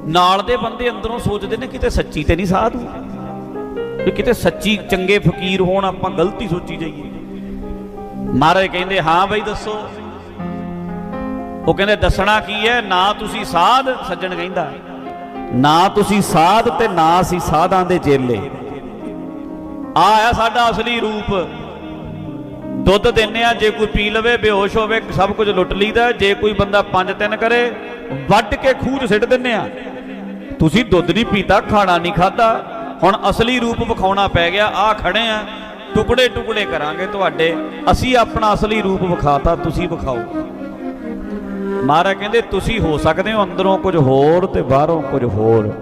ਨਾਲ ਦੇ ਬੰਦੇ ਅੰਦਰੋਂ ਸੋਚਦੇ ਨੇ ਕਿਤੇ ਸੱਚੀ ਤੇ ਨਹੀਂ ਸਾਧੂ। ਵੀ ਕਿਤੇ ਸੱਚੀ ਚੰਗੇ ਫਕੀਰ ਹੋਣ ਆਪਾਂ ਗਲਤੀ ਸੋਚੀ ਜਾਈਏ। ਮਹਾਰਾਜ ਕਹਿੰਦੇ, ਹਾਂ ਬਈ ਦੱਸੋ। ਉਹ ਕਹਿੰਦੇ, ਦੱਸਣਾ ਕੀ ਹੈ? ਨਾ ਤੁਸੀਂ ਸਾਧ ਸੱਜਣ ਕਹਿੰਦਾ। ਨਾ ਤੁਸੀਂ ਸਾਧ ਤੇ ਨਾ ਅਸੀਂ ਸਾਧਾਂ ਦੇ ਚੇਲੇ ਆ ਆ ਸਾਡਾ ਅਸਲੀ ਰੂਪ। ਦੁੱਧ ਦਿੰਨੇ ਆ, ਜੇ ਕੋਈ ਪੀ ਲਵੇ, ਬੇਹੋਸ਼ ਹੋਵੇ, ਸਭ ਕੁਝ ਲੁੱਟ ਲਈਦਾ। ਜੇ ਕੋਈ ਬੰਦਾ ਪੰਜ ਤਿੰਨ ਕਰੇ, ਵੱਢ ਕੇ ਖੂਹ 'ਚ ਸਿੱਟ ਦਿੰਨੇ ਆ। ਤੁਸੀਂ ਦੁੱਧ ਨਹੀਂ ਪੀਤਾ, ਖਾਣਾ ਨਹੀਂ ਖਾਦਾ ਹੁਣ ਅਸਲੀ ਰੂਪ ਵਿਖਾਉਣਾ ਪੈ ਗਿਆ ਆ ਖੜੇ ਆ। ਟੁਕੜੇ ਟੁਕੜੇ ਕਰਾਂਗੇ ਤੁਹਾਡੇ। ਅਸੀਂ ਆਪਣਾ ਅਸਲੀ ਰੂਪ ਵਿਖਾਤਾ, ਤੁਸੀਂ ਵਿਖਾਓ। ਮਹਾਰਾਜ ਕਹਿੰਦੇ, ਤੁਸੀਂ ਹੋ ਸਕਦੇ ਹੋ, ਅੰਦਰੋਂ ਕੁਝ ਹੋਰ ਤੇ ਬਾਹਰੋਂ ਕੁਝ ਹੋਰ।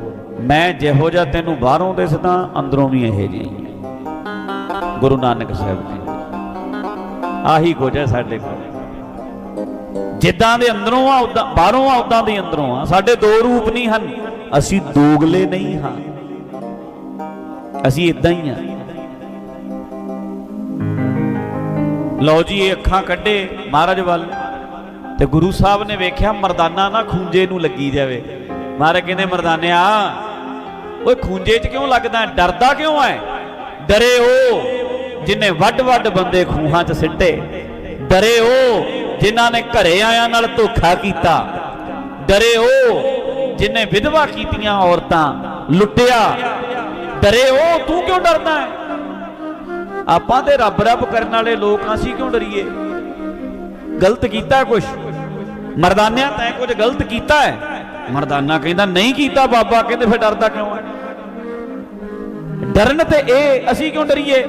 ਮੈਂ ਜਿਹੋ ਜਿਹਾ ਤੈਨੂੰ ਬਾਹਰੋਂ ਦਿਸਦਾ, ਅੰਦਰੋਂ ਵੀ ਇਹੋ ਜਿਹੀ। ਗੁਰੂ ਨਾਨਕ ਸਾਹਿਬ ਜੀ, ਆਹੀ ਕੁਝ ਹੈ ਸਾਡੇ ਕੋਲ। ਜਿੱਦਾਂ ਦੇ ਅੰਦਰੋਂ ਆ, ਉਦਾਂ ਬਾਹਰੋਂ ਆ, ਉਦਾਂ ਦੇ ਅੰਦਰੋਂ ਆ। ਸਾਡੇ ਦੋ ਰੂਪ ਨਹੀਂ ਹਨ। ਅਸੀਂ ਦੋਗਲੇ ਨਹੀਂ ਹਾਂ। ਅਸੀਂ ਇਦਾਂ ਹੀ ਆ ਲਓ ਜੀ, ਇਹ ਅੱਖਾਂ ਕੱਢੇ ਮਹਾਰਾਜ ਵੱਲ। ਤੇ ਗੁਰੂ ਸਾਹਿਬ ਨੇ ਵੇਖਿਆ ਮਰਦਾਨਾ ਨਾ ਖੂੰਜੇ ਨੂੰ ਲੱਗੀ ਜਾਵੇ। ਮਹਾਰਾਜ ਕਹਿੰਦੇ, ਮਰਦਾਨਿਆ, ਓਏ ਖੂੰਜੇ 'ਚ ਕਿਉਂ ਲੱਗਦਾ ਡਰਦਾ ਕਿਉਂ ਹੈ? ਡਰੇ ਉਹ ਜਿਨੇ ਵੱਡ ਵੱਡ ਬੰਦੇ ਖੂਹਾਂ 'ਚ ਸਿੱਟੇ। ਡਰੇ ਉਹ ਜਿਨ੍ਹਾਂ ਨੇ ਘਰੇ ਆਇਆਂ ਨਾਲ ਧੋਖਾ ਕੀਤਾ। ਡਰੇ ਉਹ ਜਿਨੇ ਵਿਧਵਾ ਕੀਤੀਆਂ ਔਰਤਾਂ ਲੁੱਟਿਆ, ਡਰੇ ਉਹ ਤੂੰ ਕਿਉਂ ਡਰਦਾ ਹੈ? ਆਪਾਂ ਤੇ ਰੱਬ ਰੱਬ ਕਰਨ ਵਾਲੇ ਲੋਕ ਅਸੀਂ ਕਿਉਂ ਡਰੀਏ? ਗਲਤ ਕੀਤਾ ਕੁਛ? ਮਰਦਾਨਿਆਂ ਤੈਂ ਕੁਝ ਗਲਤ ਕੀਤਾ ਹੈ? ਮਰਦਾਨਾ ਕਹਿੰਦਾ, ਨਹੀਂ ਕੀਤਾ ਬਾਬਾ, ਕਹਿੰਦੇ ਫਿਰ ਡਰਦਾ ਕਿਉਂ ਹੈ? ਡਰਨ ਤੇ ਇਹ, ਅਸੀਂ ਕਿਉਂ ਡਰੀਏ?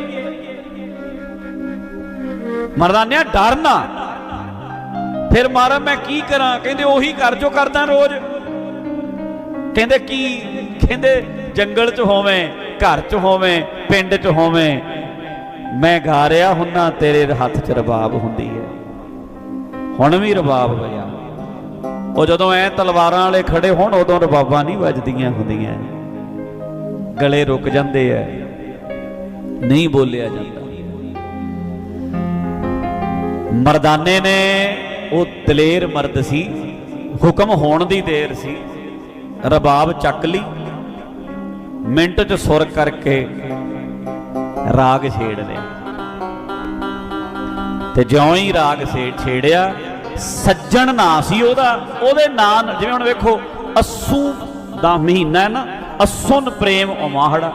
ਮਰਦਾਨਿਆ, ਡਰਨਾ। ਫਿਰ ਮਾਰਾ, ਮੈਂ ਕੀ ਕਰਾਂ? ਕਹਿੰਦੇ, ਉਹੀ ਕਰ ਜੋ ਕਰਦਾ ਰੋਜ਼। ਕਹਿੰਦੇ ਕੀ? ਕਹਿੰਦੇ ਜੰਗਲ 'ਚ ਹੋਵੇਂ, ਘਰ 'ਚ ਹੋਵੇਂ, ਪਿੰਡ 'ਚ ਹੋਵੇਂ, ਮੈਂ ਗਾ ਰਿਹਾ ਹੁੰਨਾ, ਤੇਰੇ ਹੱਥ 'ਚ ਰਬਾਬ ਹੁੰਦੀ ਹੈ। ਹੁਣ ਵੀ ਰਬਾਬ ਵਜਾ ਉਹ ਜਦੋਂ ਐ ਤਲਵਾਰਾਂ ਵਾਲੇ ਖੜੇ ਹੋਣ, ਉਦੋਂ ਰਬਾਬਾਂ ਨਹੀਂ ਵੱਜਦੀਆਂ ਹੁੰਦੀਆਂ। ਗਲੇ ਰੁਕ ਜਾਂਦੇ ਐ। ਨਹੀਂ ਬੋਲਿਆ ਜਾਂਦਾ। ਮਰਦਾਨੇ ਨੇ, ਉਹ ਦਲੇਰ ਮਰਦ ਸੀ। ਹੁਕਮ ਹੋਣ ਦੀ ਦੇਰ ਸੀ। ਰਬਾਬ ਚੱਕ ਲਈ, ਮਿੰਟ 'ਚ ਸੁਰ ਕਰਕੇ ਰਾਗ ਛੇੜ ਲਿਆ। ਤੇ ਜਿਉਂ ਹੀ ਰਾਗ ਸੇ ਛੇੜਿਆ, ਸੱਜਣ ਨਾਂ ਸੀ ਉਹਦਾ, ਉਹਦੇ ਨਾਂ ਜਿਵੇਂ ਹੁਣ ਵੇਖੋ, ਅੱਸੂ ਦਾ ਮਹੀਨਾ ਹੈ ਨਾ, ਅਸੁਨ ਪ੍ਰੇਮ ਉਮਾਹੜਾ।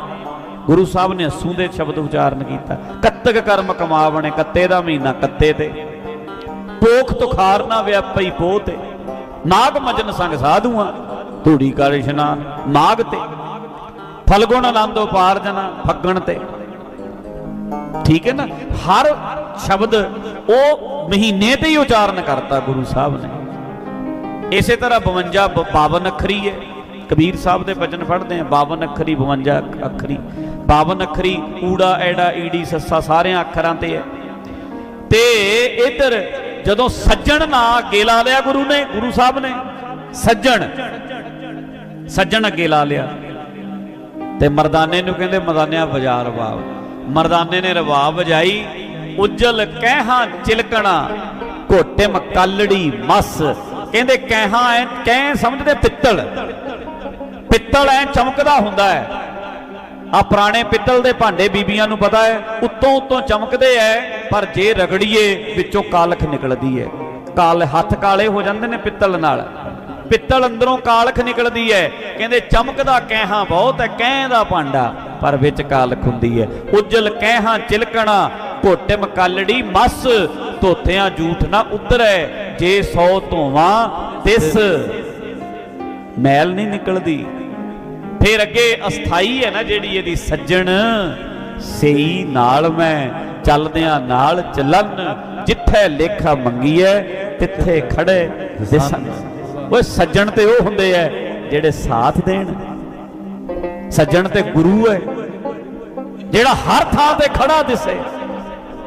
ਗੁਰੂ ਸਾਹਿਬ ਨੇ ਅੱਸੂ ਦੇ ਸ਼ਬਦ ਉਚਾਰਨ ਕੀਤਾ। ਕੱਤਕ ਕਰਮ ਕਮਾਵਣੇ, ਕੱਤੇ ਦਾ ਮਹੀਨਾ ਕੱਤੇ ਤੇ। ਪੋਖ ਤੁਖਾਰ ਨਾ ਵਿਆਪਈ ਪੋਹ ਤੇ। ਨਾਗ ਮਜਨ ਸੰਗ ਸਾਧੂਆਂ ਧੂੜੀ ਕਰ ਇਸ਼ਨਾਨ ਮਾਗ ਤੇ। ਫਲਗੁਣ ਆਨੰਦ ਉਪਾਰਜਨਾ ਫੱਗਣ ਤੇ। ਠੀਕ ਹੈ ਨਾ? ਹਰ ਸ਼ਬਦ ਉਹ ਮਹੀਨੇ ਤੇ ਹੀ ਉਚਾਰਨ ਕਰਤਾ ਗੁਰੂ ਸਾਹਿਬ ਨੇ। ਇਸੇ ਤਰ੍ਹਾਂ 52 ਬ- 52 ਅੱਖਰੀ ਹੈ। ਕਬੀਰ ਸਾਹਿਬ ਦੇ ਵਚਨ ਪੜ੍ਹਦੇ ਆ 52 ਅੱਖਰੀ 52 ਅੱਖਰੀ। 52 ਅੱਖਰੀ, ਊੜਾ, ਐੜਾ, ਈੜੀ, ਸੱਸਾ ਸਾਰਿਆਂ ਅੱਖਰਾਂ ਤੇ ਹੈ। ਤੇ ਇਧਰ ਜਦੋਂ ਸੱਜਣ ਨਾ ਅੱਗੇ ਲਾ ਲਿਆ ਗੁਰੂ ਨੇ, ਗੁਰੂ ਸਾਹਿਬ ਨੇ, ਸੱਜਣ ਸੱਜਣ ਅੱਗੇ ਲਾ ਲਿਆ। ਤੇ ਮਰਦਾਨੇ ਨੂੰ ਕਹਿੰਦੇ, ਮਰਦਾਨਿਆ ਵਜਾ ਰਬਾਬ ਮਰਦਾਨੇ ਨੇ ਰਬਾਬ ਵਜਾਈ, ਉਜਲ ਕਹਿਹਾਂ ਚਿਲਕਣਾ, ਘੋਟੇ ਮਕਲੜੀ ਮਸ। ਕਹਿੰਦੇ ਕਹਿਹਾਂ ਐ ਕਹਿ ਸਮਝਦੇ ਪਿੱਤਲ? ਪਿੱਤਲ ਐ ਚਮਕਦਾ ਹੁੰਦਾ ਹੈ ਆ ਪੁਰਾਣੇ ਪਿੱਤਲ ਦੇ ਭਾਂਡੇ ਬੀਬੀਆਂ ਨੂੰ ਪਤਾ ਹੈ ਉੱਤੋਂ ਉੱਤੋਂ ਚਮਕਦੇ ਐ, ਪਰ ਜੇ ਰਗੜੀਏ, ਵਿੱਚੋਂ ਕਾਲਖ ਨਿਕਲਦੀ ਹੈ ਕਾਲ ਹੱਥ ਕਾਲੇ ਹੋ ਜਾਂਦੇ ਨੇ ਪਿੱਤਲ ਨਾਲ। ਪਿੱਤਲ ਅੰਦਰੋਂ ਕਾਲਖ ਨਿਕਲਦੀ ਹੈ ਕਹਿੰਦੇ ਚਮਕਦਾ ਕਹਿਹਾਂ ਬਹੁਤ ਹੈ ਕਹਿ ਦਾ ਭਾਂਡਾ, ਪਰ ਵਿੱਚ ਕਾਲਖ ਹੁੰਦੀ ਹੈ ਉਜਲ ਕਹਿਹਾਂ ਚਿਲਕਣਾ, ਘੋਟਮ ਕਾਲੜੀ, ਮਸ, ਧੋਤਿਆਂ ਝੂਠ ਨਾ ਉਤਰੈ, ਜੇ ਸੌ ਧੋਵਾਂ, ਤਿਸ ਮੈਲ ਨਹੀਂ ਨਿਕਲਦੀ। ਫਿਰ ਅੱਗੇ ਅਸਥਾਈ ਹੈ ਨਾ ਜਿਹੜੀ ਇਹਦੀ ਸੱਜਣ ਸਹੀ ਨਾਲ ਮੈਂ, ਚੱਲਦਿਆਂ ਨਾਲ ਚੱਲਣ ਜਿੱਥੇ ਲੇਖਾ ਮੰਗੀਐ, ਤਿੱਥੇ ਖੜੇ ਦਿਸਣ ਓਏ ਸੱਜਣ ਤੇ ਉਹ ਹੁੰਦੇ ਐ ਜਿਹੜੇ ਸਾਥ ਦੇਣ। ਸੱਜਣ ਤੇ ਗੁਰੂ ਹੈ ਜਿਹੜਾ ਹਰ ਥਾਂ ਤੇ ਖੜਾ ਦਿਸੇ।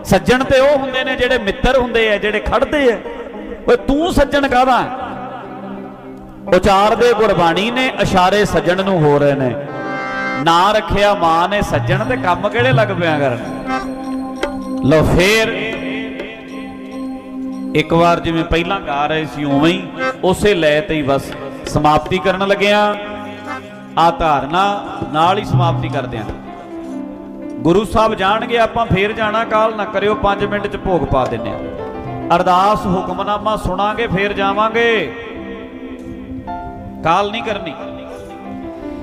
ਸੱਜਣ ਤੇ ਉਹ ਹੁੰਦੇ ਨੇ ਜਿਹੜੇ ਮਿੱਤਰ ਹੁੰਦੇ ਐ, ਜਿਹੜੇ ਖੜਦੇ ਐ। ਓਏ ਤੂੰ ਸੱਜਣ ਕਾਹਦਾ? ਹੈ? ਉਚਾਰਦੇ ਗੁਰਬਾਣੀ ਨੇ ਇਸ਼ਾਰੇ ਸੱਜਣ ਨੂੰ ਹੋ ਰਹੇ ਨੇ। ਨਾਂ ਰੱਖਿਆ ਮਾਂ ਨੇ ਸੱਜਣ ਤੇ ਕੰਮ ਕਿਹੜੇ ਲੱਗ ਪਿਆ ਕਰਨ? ਲੋ ਫੇਰ ਇੱਕ ਵਾਰ ਜਿਵੇਂ ਪਹਿਲਾਂ ਗਾ ਰਹੇ ਸੀ ਉਵੇਂ ਹੀ ਉਸੇ ਲੈ ਤੇ ਹੀ ਬਸ ਸਮਾਪਤੀ ਕਰਨ ਲੱਗਿਆ ਆ ਧਾਰਨਾ ਨਾਲ ਹੀ ਸਮਾਪਤੀ ਕਰਦੇ ਆਂ ਗੁਰੂ ਸਾਹਿਬ ਜਾਣਗੇ, ਆਪਾਂ ਫੇਰ ਜਾਣਾ ਕਾਲ, ਨਾ ਕਰਿਓ 5 ਮਿੰਟ ਚ ਭੋਗ ਪਾ ਦਿੰਨੇ ਆ ਅਰਦਾਸ ਹੁਕਮਨਾਮਾ ਸੁਣਾਂਗੇ, ਫੇਰ ਜਾਵਾਂਗੇ। ਕਾਲ ਨਹੀਂ ਕਰਨੀ।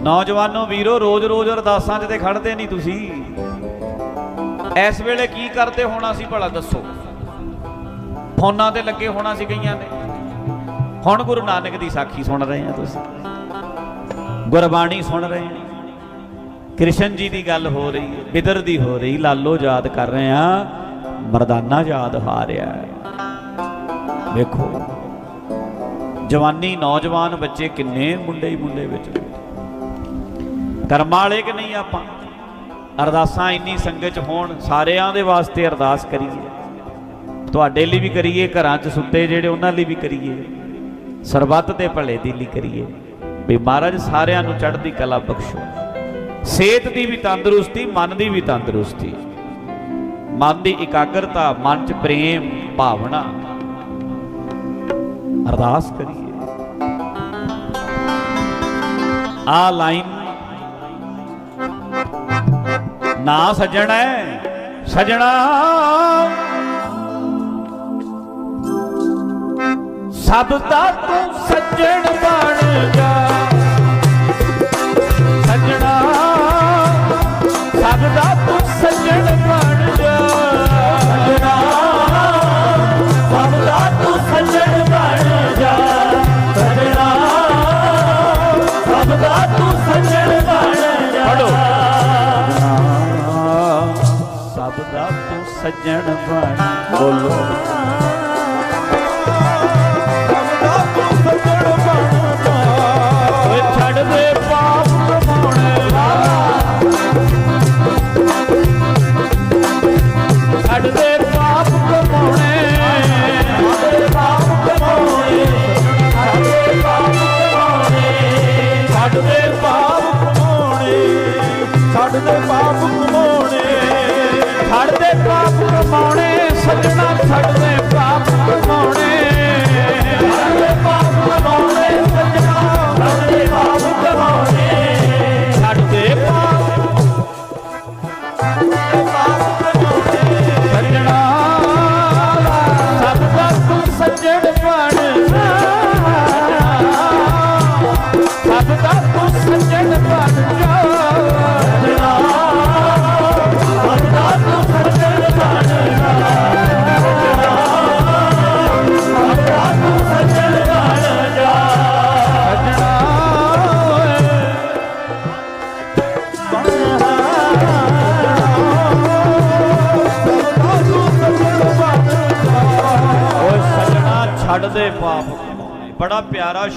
ਨੌਜਵਾਨੋ ਵੀਰੋ, ਰੋਜ਼-ਰੋਜ਼ ਅਰਦਾਸਾਂ 'ਚ ਤੇ ਖੜਦੇ ਨਹੀਂ ਤੁਸੀਂ। ਇਸ ਵੇਲੇ ਕੀ ਕਰਦੇ ਹੋਣਾ ਸੀ ਭਲਾ ਦੱਸੋ। ਫੋਨਾਂ ਤੇ ਲੱਗੇ ਹੋਣਾ ਸੀ ਕਈਆਂ ਨੇ ਹੁਣ ਗੁਰੂ ਨਾਨਕ ਦੀ ਸਾਖੀ ਸੁਣ ਰਹੇ ਆ ਤੁਸੀਂ। ਗੁਰਬਾਣੀ ਸੁਣ ਰਹੇ ਆ। ਕ੍ਰਿਸ਼ਨ ਜੀ ਦੀ ਗੱਲ ਹੋ ਰਹੀ ਹੈ ਬਿਦਰ ਦੀ ਹੋ ਰਹੀ, ਲਾਲੋ ਯਾਦ ਕਰ ਰਹੇ ਆ, ਮਰਦਾਨਾ ਯਾਦ ਆ ਰਿਹਾ ਹੈ ਵੇਖੋ, ਜਵਾਨੀ ਨੌਜਵਾਨ ਬੱਚੇ ਕਿੰਨੇ ਮੁੰਡੇ ਹੀ ਮੁੰਡੇ ਵਿੱਚ ਕਰਮਾਂ ਵਾਲੇ ਕਿ ਨਹੀਂ ਆਪਾਂ? ਅਰਦਾਸਾਂ ਇੰਨੀ ਸੰਗਤ ਚ ਹੋਣ, ਸਾਰਿਆਂ ਦੇ ਵਾਸਤੇ ਅਰਦਾਸ ਕਰੀਏ। ਤੁਹਾਡੇ ਲਈ ਵੀ ਕਰੀਏ, ਘਰਾਂ 'ਚ ਸੁੱਤੇ ਜਿਹੜੇ ਉਹਨਾਂ ਲਈ ਵੀ ਕਰੀਏ। ਸਰਬੱਤ ਦੇ ਭਲੇ ਦੀ ਲਈ ਕਰੀਏ। ਵੀ ਮਹਾਰਾਜ ਸਾਰਿਆਂ ਨੂੰ ਚੜ੍ਹਦੀ ਕਲਾ ਬਖਸ਼ੋ। ਸਿਹਤ ਦੀ ਵੀ ਤੰਦਰੁਸਤੀ, ਮਨ ਦੀ ਵੀ ਤੰਦਰੁਸਤੀ। ਮਨ ਦੀ ਇਕਾਗਰਤਾ, ਮਨ 'ਚ ਪ੍ਰੇਮ, ਭਾਵਨਾ। ਅਰਦਾਸ ਕਰੀਏ। ਆ ਲਾਈਨ। ਨਾ ਸੱਜਣਾ ਹੈ, ਸਜਣਾ। ਸਭ ਦਾ ਤੂੰ ਸੱਜਣ ਬਣ ਜਾ। ਸਜਣਾ ਸਭ ਦਾ ਤੂੰ ਸੱਜਣ ਬਣ ਜਾ। ਸਜਣਾ ਸਭ ਦਾ ਤੂੰ ਸੱਜਣ ਬਣ ਜਾ। ਸਜਣਾ ਸਭ ਦਾ ਤੂੰ ਸੱਜਣ ਬਣ ਜਾ। ਪੜੋ ਸਭ ਦਾ ਤੂੰ ਸੱਜਣ ਬਣ ਬੋਲੋ।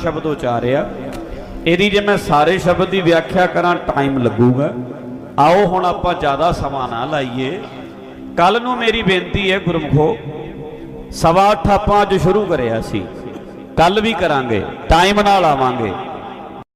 ਸ਼ਬਦ ਉਚਾਰਿਆ। ਇਹਦੀ ਜੇ ਮੈਂ ਸਾਰੇ ਸ਼ਬਦ ਦੀ ਵਿਆਖਿਆ ਕਰਾਂ ਟਾਈਮ ਲੱਗੂਗਾ। ਆਓ ਹੁਣ ਆਪਾਂ ਜ਼ਿਆਦਾ ਸਮਾਂ ਨਾ ਲਾਈਏ। ਕੱਲ ਨੂੰ ਮੇਰੀ ਬੇਨਤੀ ਹੈ ਗੁਰਮਖੋ, ਸਵਾ ਅੱਠ ਆਪਾਂ ਅੱਜ ਸ਼ੁਰੂ ਕਰਿਆ ਸੀ। ਕੱਲ ਵੀ ਕਰਾਂਗੇ ਟਾਈਮ ਨਾਲ ਆਵਾਂਗੇ।